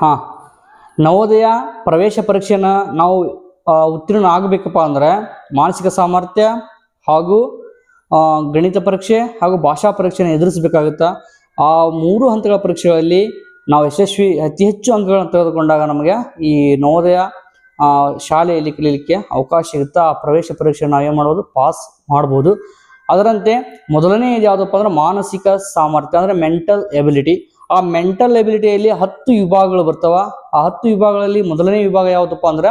ಹಾಂ. ನವೋದಯ ಪ್ರವೇಶ ಪರೀಕ್ಷೆನ ನಾವು ಉತ್ತೀರ್ಣ ಆಗಬೇಕಪ್ಪ ಅಂದರೆ ಮಾನಸಿಕ ಸಾಮರ್ಥ್ಯ ಹಾಗೂ ಗಣಿತ ಪರೀಕ್ಷೆ ಹಾಗೂ ಭಾಷಾ ಪರೀಕ್ಷೆನ ಎದುರಿಸಬೇಕಾಗುತ್ತಾ? ಆ ಮೂರು ಹಂತಗಳ ಪರೀಕ್ಷೆಗಳಲ್ಲಿ ನಾವು ಯಶಸ್ವಿ, ಅತಿ ಹೆಚ್ಚು ಅಂಕಗಳನ್ನು ತೆಗೆದುಕೊಂಡಾಗ ನಮಗೆ ಈ ನವೋದಯ ಶಾಲೆಯಲ್ಲಿ ಕಲೀಲಿಕ್ಕೆ ಅವಕಾಶ ಇರುತ್ತೆ? ಆ ಪ್ರವೇಶ ಪರೀಕ್ಷೆ ನಾವು ಏನು ಮಾಡ್ಬೋದು? ಪಾಸ್ ಮಾಡ್ಬೋದು. ಅದರಂತೆ ಮೊದಲನೆಯದು ಯಾವುದಪ್ಪ ಅಂದ್ರೆ ಮಾನಸಿಕ ಸಾಮರ್ಥ್ಯ ಅಂದರೆ ಮೆಂಟಲ್ ಎಬಿಲಿಟಿ ಆ ಮೆಂಟಲ್ ಎಬಿಲಿಟಿಯಲ್ಲಿ ಹತ್ತು ವಿಭಾಗಗಳು ಬರ್ತಾವ. ಆ ಹತ್ತು ವಿಭಾಗಗಳಲ್ಲಿ ಮೊದಲನೇ ವಿಭಾಗ ಯಾವುದಪ್ಪ ಅಂದ್ರೆ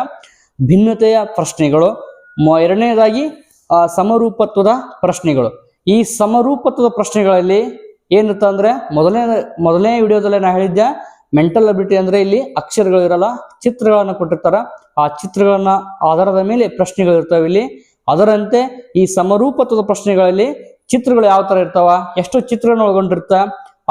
ಭಿನ್ನತೆಯ ಪ್ರಶ್ನೆಗಳು. ಎರಡನೇದಾಗಿ ಸಮರೂಪತ್ವದ ಪ್ರಶ್ನೆಗಳು. ಈ ಸಮರೂಪತ್ವದ ಪ್ರಶ್ನೆಗಳಲ್ಲಿ ಏನಿರುತ್ತೆ ಅಂದ್ರೆ ಮೊದಲನೇ ಮೊದಲನೇ ವಿಡಿಯೋದಲ್ಲಿ ನಾ ಹೇಳಿದ್ದೆ ಮೆಂಟಲ್ ಅಬಿಲಿಟಿ ಅಂದ್ರೆ ಇಲ್ಲಿ ಅಕ್ಷರಗಳು ಇರಲ್ಲ ಚಿತ್ರಗಳನ್ನ ಕೊಟ್ಟಿರ್ತಾರ. ಆ ಚಿತ್ರಗಳನ್ನ ಆಧಾರದ ಮೇಲೆ ಪ್ರಶ್ನೆಗಳು ಇರ್ತಾವೆ ಇಲ್ಲಿ. ಅದರಂತೆ ಈ ಸಮರೂಪತ್ವದ ಪ್ರಶ್ನೆಗಳಲ್ಲಿ ಚಿತ್ರಗಳು ಯಾವ ತರ ಇರ್ತಾವ? ಎಷ್ಟು ಚಿತ್ರಗಳನ್ನ ಒಳಗೊಂಡಿರ್ತ.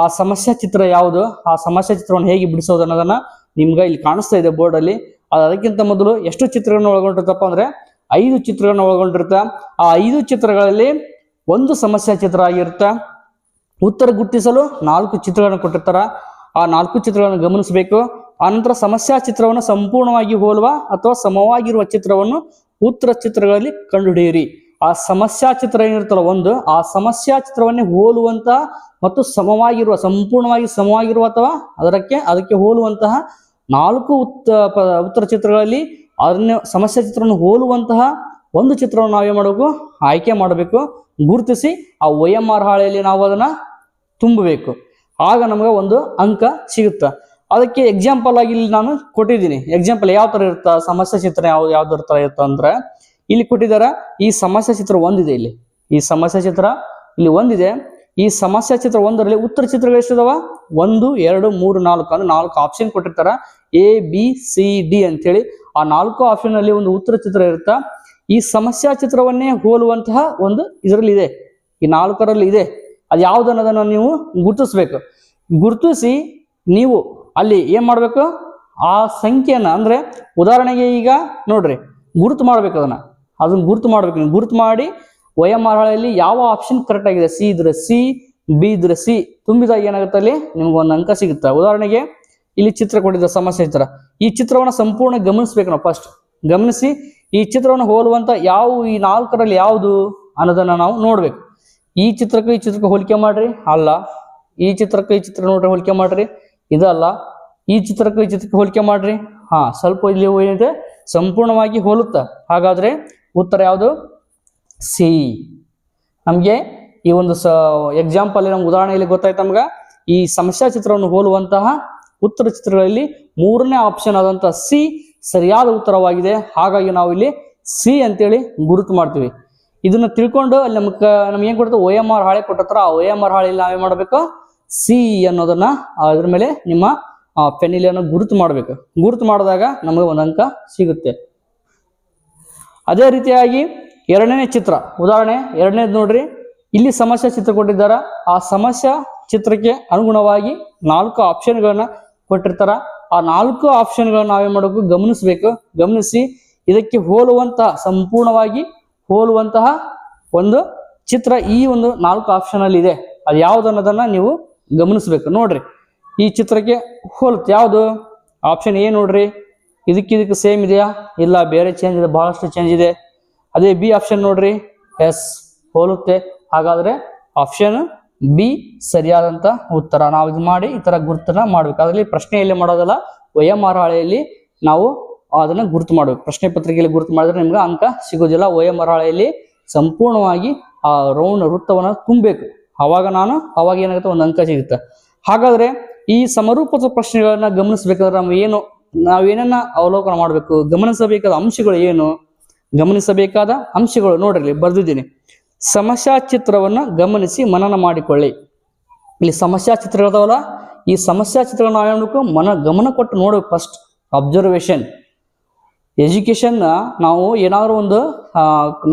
ಆ ಸಮಸ್ಯೆ ಚಿತ್ರ ಯಾವುದು? ಆ ಸಮಸ್ಯೆ ಚಿತ್ರವನ್ನು ಹೇಗೆ ಬಿಡಿಸೋದು ಅನ್ನೋದನ್ನ ನಿಮ್ಗೆ ಇಲ್ಲಿ ಕಾಣಿಸ್ತಾ ಇದೆ ಬೋರ್ಡ್ ಅಲ್ಲಿ. ಅದು ಅದಕ್ಕಿಂತ ಮೊದಲು ಎಷ್ಟು ಚಿತ್ರಗಳನ್ನು ಒಳಗೊಂಡಿರ್ತಪ್ಪ ಅಂದ್ರೆ ಐದು ಚಿತ್ರಗಳನ್ನು ಒಳಗೊಂಡಿರುತ್ತೆ. ಆ ಐದು ಚಿತ್ರಗಳಲ್ಲಿ ಒಂದು ಸಮಸ್ಯೆ ಚಿತ್ರ ಆಗಿರುತ್ತೆ. ಉತ್ತರ ಗುರ್ತಿಸಲು ನಾಲ್ಕು ಚಿತ್ರಗಳನ್ನು ಕೊಟ್ಟಿರ್ತಾರ. ಆ ನಾಲ್ಕು ಚಿತ್ರಗಳನ್ನು ಗಮನಿಸಬೇಕು. ಆನಂತರ ಸಮಸ್ಯಾ ಚಿತ್ರವನ್ನು ಸಂಪೂರ್ಣವಾಗಿ ಹೋಲುವ ಅಥವಾ ಸಮವಾಗಿರುವ ಚಿತ್ರವನ್ನು ಉತ್ತರ ಚಿತ್ರಗಳಲ್ಲಿ ಕಂಡುಹಿಡಿಯಿರಿ. ಆ ಸಮಸ್ಯಾ ಚಿತ್ರ ಏನಿರ್ತಲ್ಲ ಒಂದು, ಆ ಸಮಸ್ಯಾ ಚಿತ್ರವನ್ನೇ ಹೋಲುವಂತಹ ಮತ್ತು ಸಮವಾಗಿರುವ, ಸಂಪೂರ್ಣವಾಗಿ ಸಮವಾಗಿರುವ ಅಥವಾ ಅದಕ್ಕೆ ಅದಕ್ಕೆ ಹೋಲುವಂತಹ ನಾಲ್ಕು ಉತ್ತ ಉತ್ತರ ಚಿತ್ರಗಳಲ್ಲಿ ಅದನ್ನ ಸಮಸ್ಯೆ ಚಿತ್ರವನ್ನು ಹೋಲುವಂತಹ ಒಂದು ಚಿತ್ರವನ್ನು ನಾವೇ ಮಾಡಬೇಕು, ಆಯ್ಕೆ ಮಾಡಬೇಕು, ಗುರುತಿಸಿ ಆ ಒ ಎಂ ಆರ್ ಹಾಳೆಯಲ್ಲಿ ನಾವು ಅದನ್ನ ತುಂಬಬೇಕು. ಆಗ ನಮಗೆ ಒಂದು ಅಂಕ ಸಿಗುತ್ತೆ? ಅದಕ್ಕೆ ಎಕ್ಸಾಂಪಲ್ ಆಗಿ ಇಲ್ಲಿ ನಾನು ಕೊಟ್ಟಿದ್ದೀನಿ. ಎಕ್ಸಾಂಪಲ್ ಯಾವ ತರ ಇರುತ್ತ? ಸಮಸ್ಯೆ ಚಿತ್ರ ಯಾವ ಯಾವ್ದ್ರ ತರ ಇರುತ್ತ ಅಂದ್ರೆ ಇಲ್ಲಿ ಕೊಟ್ಟಿದಾರ ಈ ಸಮಸ್ಯೆ ಚಿತ್ರ ಒಂದಿದೆ ಇಲ್ಲಿ. ಈ ಸಮಸ್ಯೆ ಚಿತ್ರ ಇಲ್ಲಿ ಒಂದಿದೆ. ಈ ಸಮಸ್ಯೆ ಚಿತ್ರ ಒಂದರಲ್ಲಿ ಉತ್ತರ ಚಿತ್ರಗಳು ಎಷ್ಟಿದಾವ? ಒಂದು, ಎರಡು, ಮೂರು, ನಾಲ್ಕು. ಅಂದ್ರೆ ನಾಲ್ಕು ಆಪ್ಷನ್ ಕೊಟ್ಟಿರ್ತಾರ. ಎ ಬಿ ಸಿ ಡಿ ಅಂತೇಳಿ ಆ ನಾಲ್ಕು ಆಪ್ಷನ್ ಅಲ್ಲಿ ಒಂದು ಉತ್ತರ ಚಿತ್ರ ಇರುತ್ತಾ? ಈ ಸಮಸ್ಯಾ ಚಿತ್ರವನ್ನೇ ಹೋಲುವಂತಹ ಒಂದು ಇದರಲ್ಲಿ ಇದೆ ಈ ನಾಲ್ಕರಲ್ಲಿ ಇದೆ. ಅದು ಯಾವ್ದು ಅನ್ನೋದನ್ನ ನೀವು ಗುರುತಿಸ್ಬೇಕು. ಗುರುತಿಸಿ ನೀವು ಅಲ್ಲಿ ಏನ್ ಮಾಡ್ಬೇಕು? ಆ ಸಂಖ್ಯೆಯನ್ನ ಅಂದ್ರೆ ಉದಾಹರಣೆಗೆ ಈಗ ನೋಡ್ರಿ, ಗುರುತು ಮಾಡ್ಬೇಕು ಅದನ್ನ. ಅದನ್ನ ಗುರುತು ಮಾಡ್ಬೇಕು ಗುರುತು ಮಾಡಿ ವಯಮಾರಳಲ್ಲಿ ಯಾವ ಆಪ್ಷನ್ ಕರೆಕ್ಟ್ ಆಗಿದೆ? ಸಿ ಇದ್ರೆ ಸಿ ಬಿ ಇದ್ರೆ ಸಿ ತುಂಬಿದಾಗ ಏನಾಗುತ್ತೆ ಅಲ್ಲಿ? ನಿಮ್ಗೆ ಒಂದು ಅಂಕ ಸಿಗುತ್ತೆ. ಉದಾಹರಣೆಗೆ ಇಲ್ಲಿ ಚಿತ್ರ ಕೊಟ್ಟಿದ್ದ ಸಮಸ್ಯೆ ಚಿತ್ರ ಈ ಚಿತ್ರವನ್ನು ಸಂಪೂರ್ಣ ಗಮನಿಸ್ಬೇಕು ನಾವು ಫಸ್ಟ್ ಗಮನಿಸಿ ಈ ಚಿತ್ರವನ್ನು ಹೋಲುವಂತ ಯಾವ ಈ ನಾಲ್ಕರಲ್ಲಿ ಯಾವುದು ಅನ್ನೋದನ್ನ ನಾವು ನೋಡ್ಬೇಕು. ಈ ಚಿತ್ರಕ್ಕೆ ಈ ಚಿತ್ರಕ್ಕೆ ಹೋಲಿಕೆ ಮಾಡ್ರಿ. ಅಲ್ಲ. ಈ ಚಿತ್ರಕ್ಕೆ ಈ ಚಿತ್ರ ನೋಡ್ರಿ, ಹೋಲಿಕೆ ಮಾಡ್ರಿ. ಇದಲ್ಲ. ಈ ಚಿತ್ರಕ್ಕೆ ಈ ಚಿತ್ರಕ್ಕೆ ಹೋಲಿಕೆ ಮಾಡ್ರಿ. ಹಾ, ಸ್ವಲ್ಪ ಇಲ್ಲಿ ಏನಿದೆ ಸಂಪೂರ್ಣವಾಗಿ ಹೋಲುತ್ತ. ಹಾಗಾದ್ರೆ ಉತ್ತರ ಯಾವುದು? ಸಿ. ನಮಗೆ ಈ ಒಂದು ಸ ಎಕ್ಸಾಂಪಲ್ ನಮ್ಗೆ ಉದಾಹರಣೆಯಲ್ಲಿ ಗೊತ್ತಾಯ್ತು ನಮ್ಗೆ? ಈ ಸಮಸ್ಯಾ ಚಿತ್ರವನ್ನು ಹೋಲುವಂತಹ ಉತ್ತರ ಚಿತ್ರಗಳಲ್ಲಿ ಮೂರನೇ ಆಪ್ಷನ್ ಆದಂತಹ ಸಿ ಸರಿಯಾದ ಉತ್ತರವಾಗಿದೆ. ಹಾಗಾಗಿ ನಾವು ಇಲ್ಲಿ ಸಿ ಅಂತೇಳಿ ಗುರುತು ಮಾಡ್ತೀವಿ. ಇದನ್ನ ತಿಳ್ಕೊಂಡು ಅಲ್ಲಿ ನಮ್ಗೆ ನಮ್ಗೆ ಏನ್ ಕೊಡ್ತಾರೆ ಒ ಎಂ ಆರ್ ಹಾಳೆ ಕೊಟ್ಟತ್ರ ಆ ಒ ಎಂ ಆರ್ ಹಾಳೆಯಲ್ಲಿ ನಾವೇನು ಮಾಡ್ಬೇಕು? ಸಿ ಅನ್ನೋದನ್ನ ಅದ್ರ ಮೇಲೆ ನಿಮ್ಮ ಪೆನ್ನಿಲಿಯನ್ನು ಗುರುತು ಮಾಡಬೇಕು. ಗುರುತು ಮಾಡಿದಾಗ ನಮಗೆ ಒಂದು ಅಂಕ ಸಿಗುತ್ತೆ. ಅದೇ ರೀತಿಯಾಗಿ ಎರಡನೇ ಚಿತ್ರ, ಉದಾಹರಣೆ ಎರಡನೇದು ನೋಡ್ರಿ. ಇಲ್ಲಿ ಸಮಸ್ಯೆ ಚಿತ್ರ ಕೊಟ್ಟಿದ್ದಾರೆ ಆ ಸಮಸ್ಯೆ ಚಿತ್ರಕ್ಕೆ ಅನುಗುಣವಾಗಿ ನಾಲ್ಕು ಆಪ್ಷನ್ಗಳನ್ನ ಕೊಟ್ಟಿರ್ತಾರ. ಆ ನಾಲ್ಕು ಆಪ್ಷನ್ಗಳನ್ನ ನಾವೇನ್ ಮಾಡಬೇಕು? ಗಮನಿಸಬೇಕು. ಗಮನಿಸಿ ಇದಕ್ಕೆ ಹೋಲುವಂತಹ, ಸಂಪೂರ್ಣವಾಗಿ ಹೋಲುವಂತಹ ಒಂದು ಚಿತ್ರ ಈ ಒಂದು ನಾಲ್ಕು ಆಪ್ಷನ್ ಅಲ್ಲಿ ಇದೆ ಅದು ಯಾವ್ದು ಅನ್ನೋದನ್ನ ನೀವು ಗಮನಿಸ್ಬೇಕು. ನೋಡ್ರಿ. ಈ ಚಿತ್ರಕ್ಕೆ ಹೋಲುತ್ತೆ. ಯಾವುದು? ಆಪ್ಷನ್ ಎ ನೋಡ್ರಿ. ಇದಕ್ಕೆ ಇದಕ್ಕೆ ಸೇಮ್ ಇದೆಯಾ? ಇಲ್ಲ, ಬೇರೆ ಚೇಂಜ್ ಇದೆ, ಬಹಳಷ್ಟು ಚೇಂಜ್ ಇದೆ. ಅದೇ ಬಿ ಆಪ್ಷನ್ ನೋಡ್ರಿ. ಎಸ್ ಹೋಲುತ್ತೆ. ಹಾಗಾದ್ರೆ ಆಪ್ಷನ್ ಬಿ ಸರಿಯಾದಂತ ಉತ್ತರ. ನಾವು ಇದು ಮಾಡಿ ಈ ತರ ಗುರುತನ್ನ ಮಾಡ್ಬೇಕು. ಅದರಲ್ಲಿ ಪ್ರಶ್ನೆಯಲ್ಲಿ ಮಾಡೋದಲ್ಲ? ವಯಮಾರ ನಾವು ಅದನ್ನ ಗುರುತು ಮಾಡ್ಬೇಕು. ಪ್ರಶ್ನೆ ಪತ್ರಿಕೆಯಲ್ಲಿ ಗುರುತು ಮಾಡಿದ್ರೆ ನಿಮ್ಗೆ ಅಂಕ ಸಿಗೋದಿಲ್ಲ. ವಯಮಾರ ಹಾಳೆಯಲ್ಲಿ ಸಂಪೂರ್ಣವಾಗಿ ಆ ರೌಂಡ್ ವೃತ್ತವನ್ನ ತುಂಬಬೇಕು. ಅವಾಗ ನಾನು, ಅವಾಗ ಏನಾಗುತ್ತೆ? ಒಂದು ಅಂಕ ಸಿಗುತ್ತೆ. ಹಾಗಾದ್ರೆ ಈ ಸಮರೂಪದ ಪ್ರಶ್ನೆಗಳನ್ನ ಗಮನಿಸಬೇಕಾದ್ರೆ ನಾವು ಏನು ನಾವೇನನ್ನ ಅವಲೋಕನ ಮಾಡಬೇಕು? ಗಮನಿಸಬೇಕಾದ ಅಂಶಗಳು ಏನು? ಗಮನಿಸಬೇಕಾದ ಅಂಶಗಳು ನೋಡ್ರಿ, ಬರೆದಿದ್ದೀನಿ. ಸಮಸ್ಯಾ ಚಿತ್ರವನ್ನ ಗಮನಿಸಿ ಮನನ ಮಾಡಿಕೊಳ್ಳಿ. ಇಲ್ಲಿ ಸಮಸ್ಯಾ ಚಿತ್ರಗಳದಾವಲ್ಲ ಈ ಸಮಸ್ಯಾ ಚಿತ್ರಗಳನ್ನ ನಾವು ಏನಬೇಕು ಮನ, ಗಮನ ಕೊಟ್ಟು ನೋಡ್ಬೇಕು ಫಸ್ಟ್ ಅಬ್ಸರ್ವೇಷನ್ ಎಜುಕೇಶನ್ನ ನಾವು ಏನಾದರೂ ಒಂದು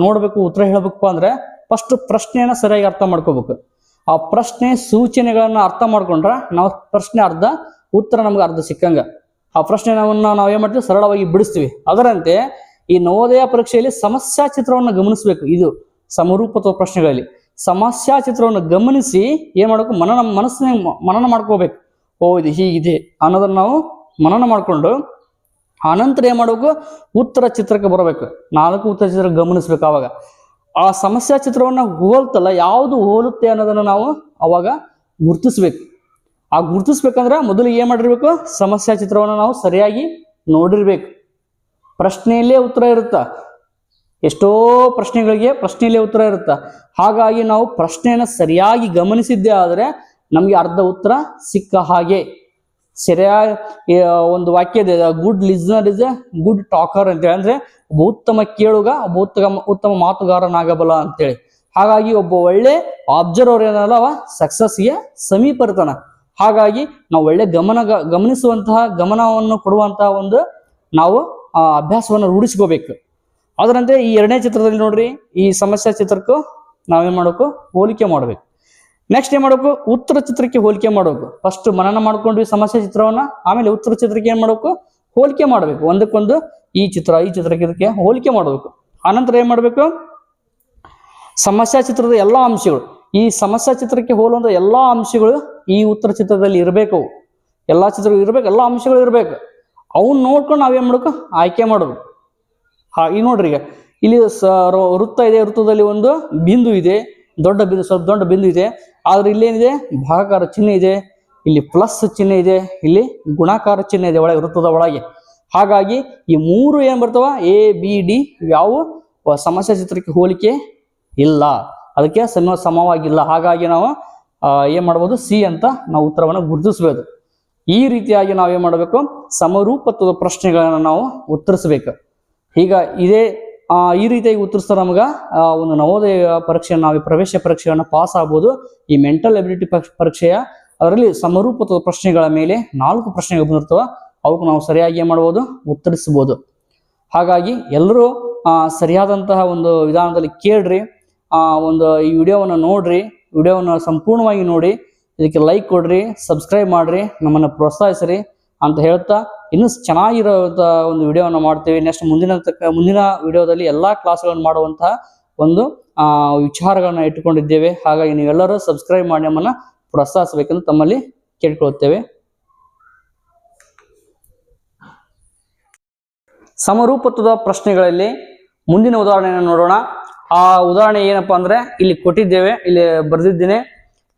ನೋಡಬೇಕು, ಉತ್ತರ ಹೇಳಬೇಕು ಅಂದ್ರೆ ಫಸ್ಟ್ ಪ್ರಶ್ನೆಯನ್ನ ಸರಿಯಾಗಿ ಅರ್ಥ ಮಾಡ್ಕೋಬೇಕು. ಆ ಪ್ರಶ್ನೆ ಸೂಚನೆಗಳನ್ನು ಅರ್ಥ ಮಾಡ್ಕೊಂಡ್ರೆ ನಾವು ಪ್ರಶ್ನೆ ಅರ್ಧ, ಉತ್ತರ ನಮ್ಗೆ ಅರ್ಧ ಸಿಕ್ಕಂಗ. ಆ ಪ್ರಶ್ನೆ ನಾವು ಏನು ಮಾಡ್ತೀವಿ? ಸರಳವಾಗಿ ಬಿಡಿಸ್ತೀವಿ. ಅದರಂತೆ ಈ ನವೋದಯ ಪರೀಕ್ಷೆಯಲ್ಲಿ ಸಮಸ್ಯಾ ಚಿತ್ರವನ್ನು ಗಮನಿಸಬೇಕು. ಇದು ಸಮರೂಪತ್ವ ಪ್ರಶ್ನೆಗಳಲ್ಲಿ. ಸಮಸ್ಯಾ ಚಿತ್ರವನ್ನು ಗಮನಿಸಿ ಏನ್ ಮಾಡಬೇಕು? ಮನನ, ಮನಸ್ಸಿನ ಮನನ ಮಾಡ್ಕೋಬೇಕು. ಓ, ಇದು ಹೀಗಿದೆ ಅನ್ನೋದನ್ನ ನಾವು ಮನನ ಮಾಡಿಕೊಂಡು ಆನಂತರ ಏನ್ ಮಾಡಬೇಕು? ಉತ್ತರ ಚಿತ್ರಕ್ಕೆ ಬರಬೇಕು. ನಾಲ್ಕು ಉತ್ತರ ಚಿತ್ರ ಗಮನಿಸ್ಬೇಕು ಅವಾಗ ಆ ಸಮಸ್ಯಾ ಚಿತ್ರವನ್ನ ಹೋಲ್ತಲ್ಲ, ಯಾವುದು ಹೋಲುತ್ತೆ ಅನ್ನೋದನ್ನ ನಾವು ಅವಾಗ ಗುರ್ತಿಸ್ಬೇಕು. ಆ ಗುರುತಿಸ್ಬೇಕಂದ್ರೆ ಮೊದಲು ಏನ್ ಮಾಡಿರ್ಬೇಕು? ಸಮಸ್ಯಾ ಚಿತ್ರವನ್ನು ನಾವು ಸರಿಯಾಗಿ ನೋಡಿರ್ಬೇಕು. ಪ್ರಶ್ನೆಯಲ್ಲೇ ಉತ್ತರ ಇರುತ್ತ. ಎಷ್ಟೋ ಪ್ರಶ್ನೆಗಳಿಗೆ ಪ್ರಶ್ನೆಯಲ್ಲೇ ಉತ್ತರ ಇರುತ್ತ. ಹಾಗಾಗಿ ನಾವು ಪ್ರಶ್ನೆಯನ್ನು ಸರಿಯಾಗಿ ಗಮನಿಸಿದ್ದೇ ಆದರೆ ನಮಗೆ ಅರ್ಧ ಉತ್ತರ ಸಿಕ್ಕ ಹಾಗೆ. ಸರಿಯಾಗಿ ಒಂದು ವಾಕ್ಯ ಇದೆ good listener is a good talker ಅಂತೇಳಿ. ಅಂದ್ರೆ ಒಬ್ಬ ಉತ್ತಮ ಕೇಳುಗ, ಒಬ್ಬ ಉತ್ತಮ ಉತ್ತಮ ಮಾತುಗಾರನಾಗಬಲ್ಲ ಅಂತೇಳಿ. ಹಾಗಾಗಿ ಒಬ್ಬ ಒಳ್ಳೆ ಆಬ್ಜರ್ವರ್ ಏನಲ್ಲ ಅವ? ಸಕ್ಸಸ್ಗೆ ಸಮೀಪ ಇರ್ತಾನ ಹಾಗಾಗಿ ನಾವು ಒಳ್ಳೆ ಗಮನ ಗಮನಿಸುವಂತಹ ಗಮನವನ್ನು ಕೊಡುವಂತಹ ಒಂದು ನಾವು ಅಭ್ಯಾಸವನ್ನು ರೂಢಿಸ್ಕೋಬೇಕು. ಅದರಂತೆ ಈ ಎರಡನೇ ಚಿತ್ರದಲ್ಲಿ ನೋಡ್ರಿ, ಈ ಸಮಸ್ಯೆ ಚಿತ್ರಕ್ಕೂ ನಾವೇನ್ ಮಾಡಬೇಕು? ಹೋಲಿಕೆ ಮಾಡಬೇಕು. ನೆಕ್ಸ್ಟ್ ಏನ್ ಮಾಡಬೇಕು? ಉತ್ತರ ಚಿತ್ರಕ್ಕೆ ಹೋಲಿಕೆ ಮಾಡಬೇಕು. ಫಸ್ಟ್ ಮನನ ಮಾಡ್ಕೊಂಡ್ವಿ ಸಮಸ್ಯೆ ಚಿತ್ರವನ್ನ, ಆಮೇಲೆ ಉತ್ತರ ಚಿತ್ರಕ್ಕೆ ಏನ್ ಮಾಡಬೇಕು? ಹೋಲಿಕೆ ಮಾಡಬೇಕು. ಒಂದಕ್ಕೊಂದು ಈ ಚಿತ್ರ, ಈ ಚಿತ್ರಕ್ಕೆ ಇದಕ್ಕೆ ಹೋಲಿಕೆ ಮಾಡಬೇಕು. ಆನಂತರ ಏನ್ ಮಾಡಬೇಕು? ಸಮಸ್ಯಾ ಚಿತ್ರದ ಎಲ್ಲಾ ಅಂಶಗಳು. ಈ ಸಮಸ್ಯಾ ಚಿತ್ರಕ್ಕೆ ಹೋಲುವಂಥ ಎಲ್ಲಾ ಅಂಶಗಳು ಈ ಉತ್ತರ ಚಿತ್ರದಲ್ಲಿ ಇರಬೇಕು. ಎಲ್ಲ ಚಿತ್ರಗಳು ಇರಬೇಕು, ಎಲ್ಲಾ ಅಂಶಗಳು ಇರಬೇಕು. ಅವನ್ನ ನೋಡ್ಕೊಂಡು ನಾವೇನ್ ಮಾಡಬೇಕು? ಆಯ್ಕೆ ಮಾಡೋದು. ಹಾ, ಈಗ ನೋಡ್ರಿ ಈಗ. ಇಲ್ಲಿ ವೃತ್ತ ಇದೆ. ವೃತ್ತದಲ್ಲಿ ಒಂದು ಬಿಂದು ಇದೆ. ದೊಡ್ಡ ಬಿಂದು, ಸ್ವಲ್ಪ ದೊಡ್ಡ ಬಿಂದು ಇದೆ. ಆದ್ರೆ ಇಲ್ಲೇನಿದೆ? ಭಾಗಾಕಾರ ಚಿಹ್ನೆ ಇದೆ. ಇಲ್ಲಿ ಪ್ಲಸ್ ಚಿಹ್ನೆ ಇದೆ. ಇಲ್ಲಿ ಗುಣಾಕಾರ ಚಿಹ್ನೆ ಇದೆ ಒಳಗೆ, ವೃತ್ತದ ಒಳಗೆ. ಹಾಗಾಗಿ ಈ ಮೂರು ಏನು ಬರ್ತವ? ಎ, ಬಿ, ಡಿ, ಯಾವ? ಸಮಸ್ಯೆ ಚಿತ್ರಕ್ಕೆ ಹೋಲಿಕೆ ಇಲ್ಲ. ಅದಕ್ಕೆ ಸಮ ಸಮವಾಗಿಲ್ಲ. ಹಾಗಾಗಿ ನಾವು ಏನು ಮಾಡ್ಬೋದು? ಸಿ ಅಂತ ನಾವು ಉತ್ತರವನ್ನು ಗುರುತಿಸ್ಬೋದು ಈ ರೀತಿಯಾಗಿ ನಾವು ಏನು ಮಾಡಬೇಕು? ಸಮರೂಪತ್ವದ ಪ್ರಶ್ನೆಗಳನ್ನ ನಾವು ಉತ್ತರಿಸಬೇಕು. ಈಗ ಇದೇ ಈ ರೀತಿಯಾಗಿ ಉತ್ತರಿಸ್ತಾ ನಮ್ಗೆ ಒಂದು ನವೋದಯ ಪರೀಕ್ಷೆ ನಾವು ಪ್ರವೇಶ ಪರೀಕ್ಷೆಯನ್ನು ಪಾಸ್ ಆಗ್ಬೋದು. ಈ ಮೆಂಟಲ್ ಎಬಿಲಿಟಿ ಪರೀಕ್ಷೆಯ ಅದರಲ್ಲಿ ಸಮರೂಪತ್ವದ ಪ್ರಶ್ನೆಗಳ ಮೇಲೆ ನಾಲ್ಕು ಪ್ರಶ್ನೆಗಳು ಬಂದಿರ್ತವೆ. ಅವಕ್ಕೆ ನಾವು ಸರಿಯಾಗಿ ಏನು ಮಾಡ್ಬೋದು? ಉತ್ತರಿಸಬಹುದು ಹಾಗಾಗಿ ಎಲ್ಲರೂ ಸರಿಯಾದಂತಹ ಒಂದು ವಿಧಾನದಲ್ಲಿ ಕೇಳ್ರಿ. ಒಂದು ಈ ವಿಡಿಯೋವನ್ನು ನೋಡ್ರಿ, ವಿಡಿಯೋವನ್ನು ಸಂಪೂರ್ಣವಾಗಿ ನೋಡಿ, ಇದಕ್ಕೆ ಲೈಕ್ ಕೊಡ್ರಿ ಸಬ್ಸ್ಕ್ರೈಬ್ ಮಾಡಿರಿ, ನಮ್ಮನ್ನು ಪ್ರೋತ್ಸಾಹಿಸ್ರಿ ಅಂತ ಹೇಳ್ತಾ ಇನ್ನೂ ಚೆನ್ನಾಗಿರೋಂಥ ಒಂದು ವಿಡಿಯೋವನ್ನು ಮಾಡ್ತೀವಿ. ನೆಕ್ಸ್ಟ್ ಮುಂದಿನ ಮುಂದಿನ ವಿಡಿಯೋದಲ್ಲಿ ಎಲ್ಲ ಕ್ಲಾಸ್ಗಳನ್ನು ಮಾಡುವಂತಹ ಒಂದು ವಿಚಾರಗಳನ್ನ ಇಟ್ಟುಕೊಂಡಿದ್ದೇವೆ. ಹಾಗಾಗಿ ನೀವೆಲ್ಲರೂ ಸಬ್ಸ್ಕ್ರೈಬ್ ಮಾಡಿ ನಮ್ಮನ್ನು ಪ್ರೋತ್ಸಾಹಿಸಬೇಕೆಂದು ತಮ್ಮಲ್ಲಿ ಕೇಳ್ಕೊಳ್ತೇವೆ. ಸಮರೂಪತ್ವದ ಪ್ರಶ್ನೆಗಳಲ್ಲಿ ಮುಂದಿನ ಉದಾಹರಣೆಯನ್ನು ನೋಡೋಣ. ಆ ಉದಾಹರಣೆ ಏನಪ್ಪಾ ಅಂದ್ರೆ ಇಲ್ಲಿ ಕೊಟ್ಟಿದ್ದೇವೆ, ಇಲ್ಲಿ ಬರೆದಿದ್ದೇನೆ.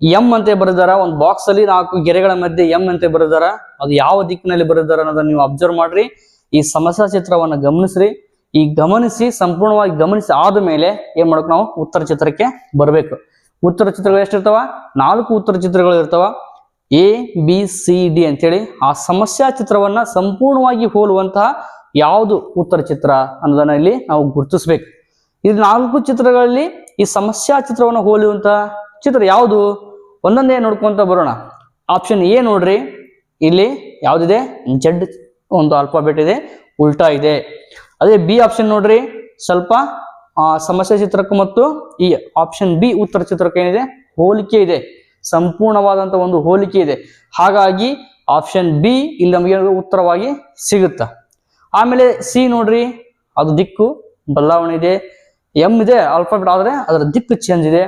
ಎಂ ಅಂತ ಬರೆದಾರ ಒಂದು ಬಾಕ್ಸ್ ಅಲ್ಲಿ ನಾಲ್ಕು ಗೆರೆಗಳ ಮಧ್ಯೆ ಎಂ ಅಂತ ಬರೆದಾರ ಅದು ಯಾವ ದಿಕ್ಕಿನಲ್ಲಿ ಬರೆದಾರ ಅನ್ನೋದನ್ನ ನೀವು ಅಬ್ಸರ್ವ್ ಮಾಡ್ರಿ. ಈ ಸಮಸ್ಯಾ ಚಿತ್ರವನ್ನು ಗಮನಿಸ್ರಿ. ಈ ಗಮನಿಸಿ, ಸಂಪೂರ್ಣವಾಗಿ ಗಮನಿಸಿ ಆದ ಮೇಲೆ ಏನ್ ಮಾಡಕ್ ನಾವು? ಉತ್ತರ ಚಿತ್ರಕ್ಕೆ ಬರಬೇಕು. ಉತ್ತರ ಚಿತ್ರಗಳು ಎಷ್ಟಿರ್ತಾವ? ನಾಲ್ಕು ಉತ್ತರ ಚಿತ್ರಗಳು ಇರ್ತಾವ. ಎ ಬಿ ಸಿ ಡಿ ಅಂತೇಳಿ ಆ ಸಮಸ್ಯಾ ಚಿತ್ರವನ್ನ ಸಂಪೂರ್ಣವಾಗಿ ಹೋಲುವಂತಹ ಯಾವುದು ಉತ್ತರ ಚಿತ್ರ ಅನ್ನೋದನ್ನ ಇಲ್ಲಿ ನಾವು ಗುರುತಿಸ್ಬೇಕು. ಇದು ನಾಲ್ಕು ಚಿತ್ರಗಳಲ್ಲಿ ಈ ಸಮಸ್ಯಾ ಚಿತ್ರವನ್ನು ಹೋಲುವಂತ ಚಿತ್ರ ಯಾವುದು? ಒಂದೊಂದೇ ನೋಡ್ಕೊಂತ ಬರೋಣ. ಆಪ್ಷನ್ ಎ ನೋಡ್ರಿ. ಇಲ್ಲಿ ಯಾವ್ದಿದೆ? ಜಡ್ ಒಂದು ಆಲ್ಫಾಬೆಟ್ ಇದೆ. ಉಲ್ಟಾ ಇದೆ. ಅದೇ ಬಿ ಆಪ್ಷನ್ ನೋಡ್ರಿ. ಸ್ವಲ್ಪ ಆ, ಸಮಸ್ಯೆ ಚಿತ್ರಕ್ಕೂ ಮತ್ತು ಈ ಆಪ್ಷನ್ ಬಿ ಉತ್ತರ ಚಿತ್ರಕ್ಕೆ ಏನಿದೆ? ಹೋಲಿಕೆ ಇದೆ. ಸಂಪೂರ್ಣವಾದಂತ ಒಂದು ಹೋಲಿಕೆ ಇದೆ. ಹಾಗಾಗಿ ಆಪ್ಷನ್ ಬಿ ಇಲ್ಲಿ ನಮಗೆ ಉತ್ತರವಾಗಿ ಸಿಗುತ್ತ? ಆಮೇಲೆ ಸಿ ನೋಡ್ರಿ. ಅದು ದಿಕ್ಕು ಬದಲಾವಣೆ ಇದೆ. ಎಂ ಇದೆ ಆಲ್ಫಾಬೆಟ್ ಆದರೆ ಅದರ ದಿಕ್ಕು ಚೇಂಜ್ ಇದೆ.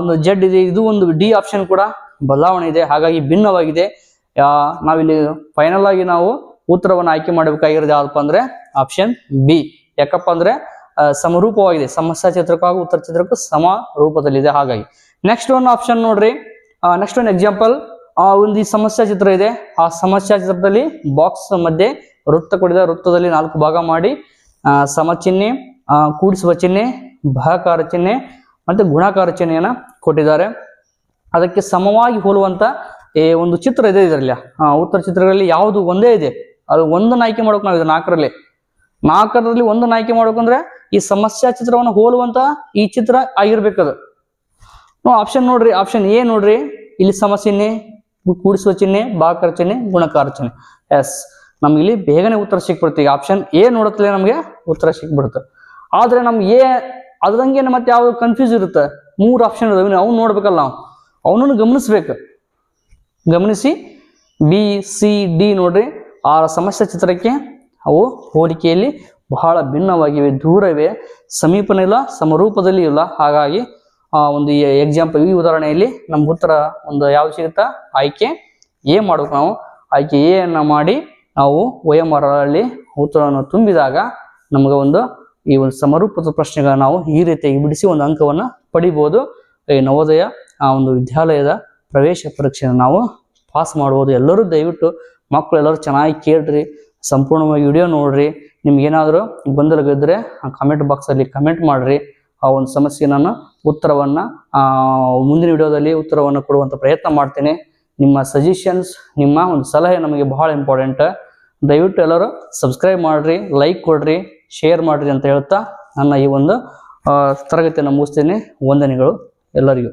ಒಂದು ಜೆಡ್ ಇದೆ, ಇದು ಒಂದು ಡಿ ಆಪ್ಷನ್ ಕೂಡ ಬದಲಾವಣೆ ಇದೆ, ಹಾಗಾಗಿ ಭಿನ್ನವಾಗಿದೆ. ನಾವಿಲ್ಲಿ ಫೈನಲ್ ಆಗಿ ನಾವು ಉತ್ತರವನ್ನು ಆಯ್ಕೆ ಮಾಡಬೇಕಾಗಿರೋದು ಯಾವ್ದಪ್ಪ ಅಂದ್ರೆ ಆಪ್ಷನ್ ಬಿ ಯಾಕಪ್ಪ ಅಂದರೆ ಸಮರೂಪವಾಗಿದೆ ಸಮಸ್ಯಾ ಚಿತ್ರಕ್ಕೂ ಹಾಗೂ ಉತ್ತರ ಚಿತ್ರಕ್ಕೂ ಸಮ ರೂಪದಲ್ಲಿದೆ ಹಾಗಾಗಿ. ನೆಕ್ಸ್ಟ್ ಒಂದು ಆಪ್ಷನ್ ನೋಡ್ರಿ. ನೆಕ್ಸ್ಟ್ ಒಂದು ಎಕ್ಸಾಂಪಲ್ ಒಂದು ಈ ಸಮಸ್ಯಾ ಚಿತ್ರ ಇದೆ. ಆ ಸಮಸ್ಯಾ ಚಿತ್ರದಲ್ಲಿ ಬಾಕ್ಸ್ ಮಧ್ಯೆ ವೃತ್ತ ಕೊಡಿದ ವೃತ್ತದಲ್ಲಿ ನಾಲ್ಕು ಭಾಗ ಮಾಡಿ ಸಮಚಿಹ್ನೆ ಕೂಡಿಸುವ ಚಿಹ್ನೆ ಭಾಕಾರ ಚಿಹ್ನೆ ಮತ್ತೆ ಗುಣಾಕಾರ ಚಿಹ್ನೆಯನ್ನ ಕೊಟ್ಟಿದ್ದಾರೆ. ಅದಕ್ಕೆ ಸಮವಾಗಿ ಹೋಲುವಂತ ಈ ಒಂದು ಚಿತ್ರ ಇದೆ ಇದರಲ್ಲಿ. ಉತ್ತರ ಚಿತ್ರಗಳಲ್ಲಿ ಯಾವುದು ಒಂದೇ ಇದೆ. ಅದು ಒಂದನ್ನು ಆಯ್ಕೆ ಮಾಡ್ಬೇಕು ನಾವು ಇದು ನಾಲ್ಕರಲ್ಲಿ. ನಾಲ್ಕರಲ್ಲಿ ಒಂದನ್ನು ಆಯ್ಕೆ ಮಾಡ್ಬೇಕಂದ್ರೆ ಈ ಸಮಸ್ಯಾ ಚಿತ್ರವನ್ನು ಹೋಲುವಂತ ಈ ಚಿತ್ರ ಆಗಿರ್ಬೇಕದು. ಆಪ್ಷನ್ ನೋಡ್ರಿ ಆಪ್ಷನ್ ಎ ನೋಡ್ರಿ. ಇಲ್ಲಿ ಸಮಸ್ಯೆನೆ ಕೂಡಿಸುವ ಚಿಹ್ನೆ ಭಾಕಾರ ಚಿಹ್ನೆ, ಗುಣಕಾರ ಚಿಹ್ನೆ. ಎಸ್ ನಮ್ಗೆ ಇಲ್ಲಿ ಬೇಗನೆ ಉತ್ತರ ಸಿಕ್ಬಿಡುತ್ತೆ. ಈಗ ಆಪ್ಷನ್ ಎ ನೋಡುತ್ತಲೇ ನಮಗೆ ಉತ್ತರ ಸಿಕ್ಬಿಡುತ್ತೆ. ಆದ್ರೆ ನಮ್ಗೆ ಎ ಅದ್ರಂಗೆ ಮತ್ತೆ ಯಾವ್ದು ಕನ್ಫ್ಯೂಸ್ ಇರುತ್ತೆ. ಮೂರು ಆಪ್ಷನ್ ಇದಾವೆ. ಅವ್ನು ನೋಡ್ಬೇಕಲ್ಲ ನಾವು ಅವನನ್ನು ಗಮನಿಸ್ಬೇಕು. ಗಮನಿಸಿ ಬಿ ಸಿ ಡಿ ನೋಡ್ರಿ. ಆ ಸಮಸ್ಯೆ ಚಿತ್ರಕ್ಕೆ ಅವು ಹೋಲಿಕೆಯಲ್ಲಿ ಬಹಳ ಭಿನ್ನವಾಗಿವೆ, ದೂರವೇ. ಸಮೀಪನೂ ಇಲ್ಲ, ಸಮರೂಪದಲ್ಲಿ ಇಲ್ಲ. ಹಾಗಾಗಿ, ಆ, ಒಂದು ಎಕ್ಸಾಂಪಲ್ ಈ ಉದಾಹರಣೆಯಲ್ಲಿ ನಮ್ಮ ಉತ್ತರ ಒಂದು ಯಾವ್ದು ಸಿಗುತ್ತಾ? ಆಯ್ಕೆ ಎ ಮಾಡ್ಬೇಕು ನಾವು. ಆಯ್ಕೆ ಎ ಅನ್ನ ಮಾಡಿ ನಾವು ವಯಮರಲ್ಲಿ ಉತ್ತರವನ್ನು ತುಂಬಿದಾಗ ನಮಗೆ ಒಂದು ಈ ಒಂದು ಸಮರೂಪದ ಪ್ರಶ್ನೆಗಳನ್ನ ನಾವು ಈ ರೀತಿಯಾಗಿ ಬಿಡಿಸಿ ಒಂದು ಅಂಕವನ್ನು ಪಡಿಬೋದು. ಈ ನವೋದಯ, ಆ ಒಂದು ವಿದ್ಯಾಲಯದ ಪ್ರವೇಶ ಪರೀಕ್ಷೆಯನ್ನು ನಾವು ಪಾಸ್ ಮಾಡ್ಬೋದು. ಎಲ್ಲರೂ ದಯವಿಟ್ಟು ಮಕ್ಕಳು ಎಲ್ಲರೂ ಚೆನ್ನಾಗಿ ಕೇಳ್ರಿ, ಸಂಪೂರ್ಣವಾಗಿ ವಿಡಿಯೋ ನೋಡ್ರಿ. ನಿಮ್ಗೇನಾದರೂ ಗೊಂದಲವಿದ್ದರೆ ಕಮೆಂಟ್ ಬಾಕ್ಸಲ್ಲಿ ಕಮೆಂಟ್ ಮಾಡಿರಿ. ಆ ಒಂದು ಸಮಸ್ಯೆ ನಾನು ಉತ್ತರವನ್ನು ಮುಂದಿನ ವಿಡಿಯೋದಲ್ಲಿ ಉತ್ತರವನ್ನು ಕೊಡುವಂಥ ಪ್ರಯತ್ನ ಮಾಡ್ತೀನಿ. ನಿಮ್ಮ ಸಜೆಷನ್ಸ್ ನಿಮ್ಮ ಒಂದು ಸಲಹೆ ನಮಗೆ ಬಹಳ ಇಂಪಾರ್ಟೆಂಟ್ ದಯವಿಟ್ಟು ಎಲ್ಲರೂ ಸಬ್ಸ್ಕ್ರೈಬ್ ಮಾಡಿರಿ ಲೈಕ್ ಕೊಡ್ರಿ. ಶೇರ್ ಮಾಡಿರಿ ಅಂತ ಹೇಳ್ತಾ ನನ್ನ ಈ ಒಂದು ತರಗತಿಯನ್ನು ಮುಗಿಸ್ತೀನಿ. ವಂದನೆಗಳು ಎಲ್ಲರಿಗೂ.